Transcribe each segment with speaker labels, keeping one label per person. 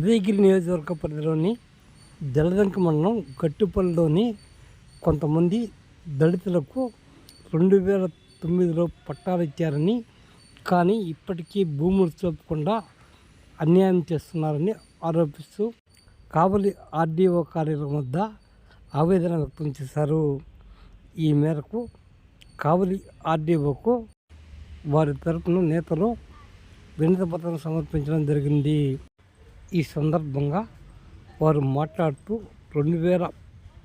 Speaker 1: ఉదయగిరి నియోజకవర్గ పరిధిలోని జలదంక మండలం గట్టుపల్లిలోని కొంతమంది దళితులకు రెండు వేల తొమ్మిదిలో పట్టాలు ఇచ్చారని కానీ ఇప్పటికీ భూములు చూపకుండా అన్యాయం చేస్తున్నారని ఆరోపిస్తూ కావలి ఆర్డీఓ కార్యాలయం వద్ద ఆవేదన వ్యక్తం చేశారు. ఈ మేరకు కావలి ఆర్డీఓకు వారి తరపున నేతలు వినతిపత్రం సమర్పించడం జరిగింది. ఈ సందర్భంగా వారు మాట్లాడుతూ రెండు వేల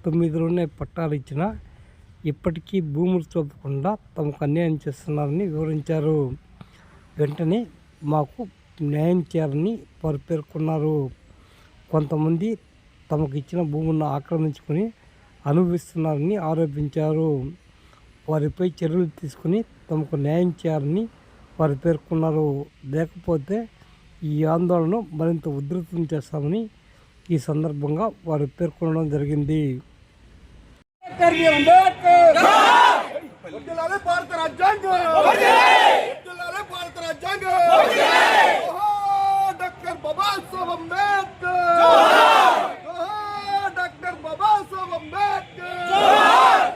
Speaker 1: తొమ్మిదిలోనే పట్టాలు ఇచ్చిన ఇప్పటికీ భూములు చూపకుండా తమకు అన్యాయం చేస్తున్నారని వివరించారు. వెంటనే మాకు న్యాయం చేయాలని వారు పేర్కొన్నారు. కొంతమంది తమకు ఇచ్చిన భూములను ఆక్రమించుకొని అనుభవిస్తున్నారని ఆరోపించారు. వారిపై చర్యలు తీసుకుని తమకు న్యాయం చేయాలని వారు పేర్కొన్నారు. లేకపోతే ఈ ఆందోళనను మరింత ఉధృతం చేస్తామని ఈ సందర్భంగా వారు పేర్కొనడం జరిగింది.
Speaker 2: వర్ధిల్లాలి భారత రాజ్యాంగం! వర్ధిల్లాలి భారత రాజ్యాంగం! అంబేద్కర్ జోహార్ డాక్టర్ బాబాసాహెబ్ అంబేద్కర్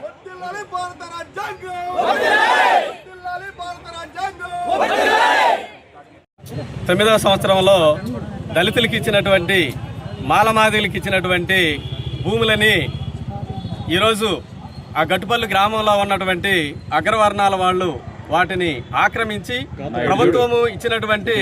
Speaker 2: వర్ధిల్లాలి భారత రాజ్యాంగం వర్ధిల్లాలి భారత రాజ్యాంగం
Speaker 3: తొమ్మిదవ సంవత్సరంలో దళితులకు ఇచ్చినటువంటి మాలమాదిలకు ఇచ్చినటువంటి భూములని ఈరోజు ఆ గట్టుపల్లి గ్రామంలో ఉన్నటువంటి అగ్రవర్ణాల వాళ్ళు వాటిని ఆక్రమించి ప్రభుత్వము ఇచ్చినటువంటి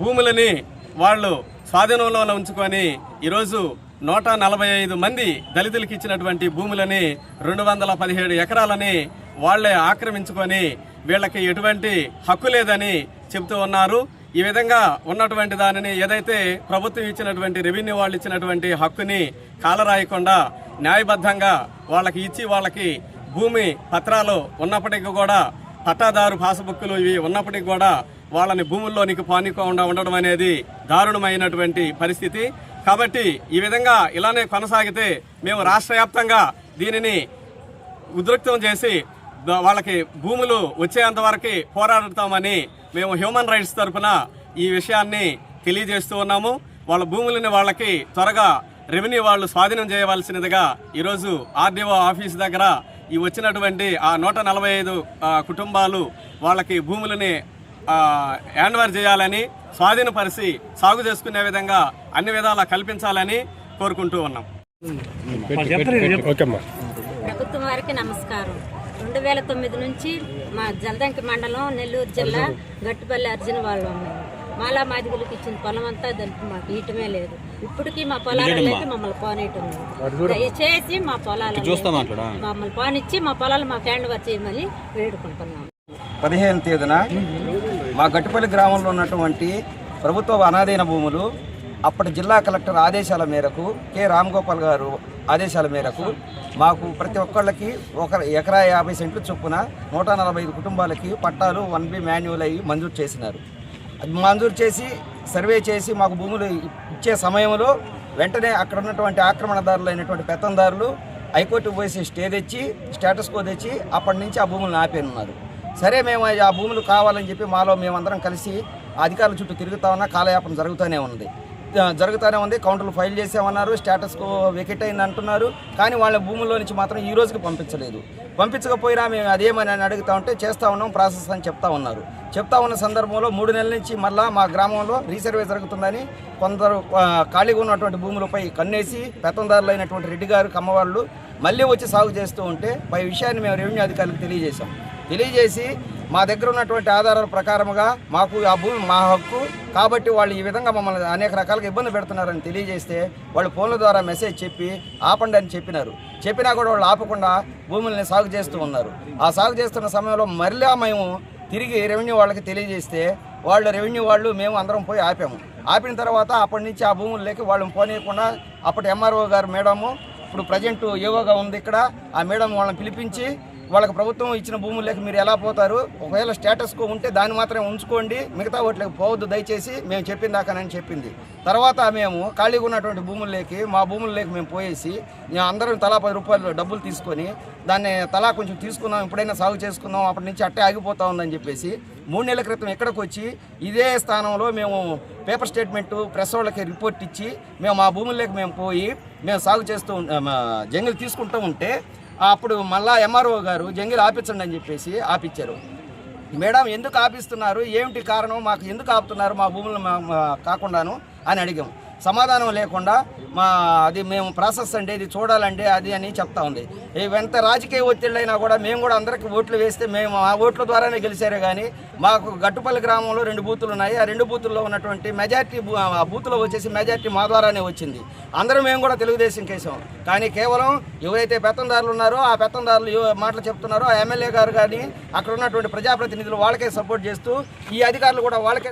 Speaker 3: భూములని వాళ్ళు స్వాధీనంలో ఉంచుకొని ఈరోజు నూట నలభై ఐదు మంది దళితులకు ఇచ్చినటువంటి భూములని రెండు వందల పదిహేడు ఎకరాలని వాళ్ళే ఆక్రమించుకొని వీళ్ళకి ఎటువంటి హక్కు లేదని చెబుతూ ఉన్నారు. ఈ విధంగా ఉన్నటువంటి దానిని ఏదైతే ప్రభుత్వం ఇచ్చినటువంటి రెవెన్యూ వాళ్ళు ఇచ్చినటువంటి హక్కుని కాలరాయకుండా న్యాయబద్ధంగా వాళ్ళకి ఇచ్చి వాళ్ళకి భూమి పత్రాలు ఉన్నప్పటికీ కూడా పట్టాదారు పాసుబుక్కులు ఇవి ఉన్నప్పటికీ కూడా వాళ్ళని భూముల్లోనికి పానికోకుండా ఉండడం అనేది దారుణమైనటువంటి పరిస్థితి. కాబట్టి ఈ విధంగా ఇలానే కొనసాగితే మేము రాష్ట్ర వ్యాప్తంగా దీనిని ఉద్రిక్తం చేసి వాళ్ళకి భూములు వచ్చేంత వరకు పోరాడుతామని మేము హ్యూమన్ రైట్స్ తరఫున ఈ విషయాన్ని తెలియజేస్తూ ఉన్నాము. వాళ్ళ భూములని వాళ్ళకి త్వరగా రెవెన్యూ వాళ్ళు స్వాధీనం చేయవలసినదిగా ఈరోజు ఆర్డీఓ ఆఫీస్ దగ్గర ఈ వచ్చినటువంటి ఆ నూట నలభై ఐదు కుటుంబాలు వాళ్ళకి భూములని హ్యాండ్ ఓవర్ చేయాలని స్వాధీనపరిచి సాగు చేసుకునే విధంగా అన్ని విధాలా కల్పించాలని కోరుకుంటూ ఉన్నాం.
Speaker 4: ప్రభుత్వం వారికి నమస్కారం. రెండు వేల తొమ్మిది నుంచి మా జలదంకి మండలం నెల్లూరు జిల్లా గట్టుపల్లి అర్జున వాళ్ళు మాలా మాదిగులకు ఇచ్చిన పొలం అంతా దానికి మాకు ఇయటమే లేదు. ఇప్పటికీ మా పొలాలకి మమ్మల్ని పోనీయటం లేదు. దయచేసి మా పొలాలు మమ్మల్ని పోనిచ్చి మా పొలాలు మాకు హ్యాండ్ ఓవర్ చేయమని వేడుకుంటున్నాం.
Speaker 5: పదిహేను తేదీన మా గట్టుపల్లి గ్రామంలో ఉన్నటువంటి ప్రభుత్వ అనాధీన భూములు అప్పటి జిల్లా కలెక్టర్ ఆదేశాల మేరకు కె. రామ్ గోపాల్ గారు ఆదేశాల మేరకు మాకు ప్రతి ఒక్కళ్ళకి ఒక ఎకరా యాభై సెంట్లు చొప్పున నూట నలభై ఐదు కుటుంబాలకి పట్టాలు వన్ బి మాన్యువల్ అయ్యి మంజూరు చేసినారు. అది మంజూరు చేసి సర్వే చేసి మాకు భూములు ఇచ్చే సమయంలో వెంటనే అక్కడ ఉన్నటువంటి ఆక్రమణదారులు అయినటువంటి పెత్తందారులు హైకోర్టు పోసి స్టే తెచ్చి స్టేటస్ కో తెచ్చి అప్పటి నుంచి ఆ భూములను ఆపేనున్నారు సరే మేము ఆ భూములు కావాలని చెప్పి మాలో మేమందరం కలిసి అధికారుల చుట్టూ తిరుగుతా ఉన్నా కాలయాపన జరుగుతూనే ఉంది. జరుగుతూనే ఉంది. కౌంటర్లు ఫైల్ చేసామన్నారు స్టేటస్కు వెకెట్ అయింది అంటున్నారు. కానీ వాళ్ళ భూముల్లో నుంచి మాత్రం ఈ రోజుకి పంపించలేదు. పంపించకపోయినా మేము అదేమని అని అడుగుతా ఉంటే చేస్తూ ఉన్నాం ప్రాసెస్ అని చెప్తా ఉన్నారు. చెప్తా ఉన్న సందర్భంలో మూడు నెలల నుంచి మళ్ళా మా గ్రామంలో రీసర్వే జరుగుతుందని కొందరు ఖాళీగా ఉన్నటువంటి భూములపై కన్నేసి పెత్తందారులు అయినటువంటి రెడ్డి గారు కమ్మవాళ్ళు మళ్ళీ వచ్చి సాగు చేస్తూ ఉంటే పై విషయాన్ని మేము రెవెన్యూ అధికారులకు తెలియజేశాం. తెలియజేసి మా దగ్గర ఉన్నటువంటి ఆధారాల ప్రకారముగా మాకు ఆ భూమి మా హక్కు. కాబట్టి వాళ్ళు ఈ విధంగా మమ్మల్ని అనేక రకాలుగా ఇబ్బంది పెడుతున్నారని తెలియజేస్తే వాళ్ళు ఫోన్ల ద్వారా మెసేజ్ చెప్పి ఆపండి అని చెప్పినారు. చెప్పినా కూడా వాళ్ళు ఆపకుండా భూముల్ని సాగు చేస్తూ ఉన్నారు. ఆ సాగు చేస్తున్న సమయంలో మరలా మేము తిరిగి రెవెన్యూ వాళ్ళకి తెలియజేస్తే వాళ్ళు రెవెన్యూ వాళ్ళు మేము అందరం పోయి ఆపాము. ఆపిన తర్వాత అప్పటి నుంచి ఆ భూముల్లోకి వాళ్ళని పోనీయకుండా అప్పటి ఎంఆర్ఓ గారు మేడము ఇప్పుడు ప్రజెంట్ ఏవోగా ఉంది ఇక్కడ ఆ మేడం వాళ్ళని పిలిపించి వాళ్ళకి ప్రభుత్వం ఇచ్చిన భూముల్లోకి మీరు ఎలా పోతారు? ఒకవేళ స్టేటస్కో ఉంటే దాన్ని మాత్రమే ఉంచుకోండి. మిగతా వాటికి పోవద్దు దయచేసి మేము చెప్పిన దాకానని చెప్పింది. తర్వాత మేము ఖాళీగా ఉన్నటువంటి భూముల్లోకి మా భూముల్లోకి మేము పోయేసి మేము అందరం తలా పది రూపాయలు డబ్బులు తీసుకొని దాన్ని తలా కొంచెం తీసుకుందాం ఎప్పుడైనా సాగు చేసుకుందాం అప్పటి నుంచి అట్టే ఆగిపోతా ఉందని చెప్పేసి మూడు నెలల క్రితం ఇక్కడికి వచ్చి ఇదే స్థానంలో మేము పేపర్ స్టేట్మెంటు ప్రెస్ వాళ్ళకి రిపోర్ట్ ఇచ్చి మేము మా భూముల్లోకి మేము పోయి మేము సాగు చేస్తూ ఉం- జంగిల్ తీసుకుంటూ ఉంటే అప్పుడు మళ్ళా ఎంఆర్ఓ గారు జంగిల్ ఆపించండి అని చెప్పేసి ఆపించారు మేడం ఎందుకు ఆపిస్తున్నారు? ఏమిటి కారణం? మాకు ఎందుకు ఆపుతున్నారు? మా భూములు మా కాకుండాను అని అడిగాం. సమాధానం లేకుండా మా అది మేము ప్రాసెస్ అండి ఇది చూడాలండి అది అని చెప్తా ఉంది. ఎంత రాజకీయ ఒత్తిళ్ళైనా కూడా మేము కూడా అందరికీ ఓట్లు వేస్తే మేము ఆ ఓట్ల ద్వారానే గెలిచారే కానీ మాకు గట్టుపల్లి గ్రామంలో రెండు బూతులు ఉన్నాయి. ఆ రెండు బూతుల్లో ఉన్నటువంటి మెజార్టీ బూ- ఆ బూతులో వచ్చేసి మెజార్టీ మా ద్వారానే వచ్చింది. అందరూ మేము కూడా తెలుగుదేశం కేసాం కానీ కేవలం ఎవరైతే పెత్తందారులు ఉన్నారో ఆ పెత్తందారులు మాటలు చెప్తున్నారో ఆ ఎమ్మెల్యే గారు కానీ అక్కడ ఉన్నటువంటి ప్రజాప్రతినిధులు వాళ్ళకే సపోర్ట్ చేస్తూ ఈ అధికారులు కూడా వాళ్ళకే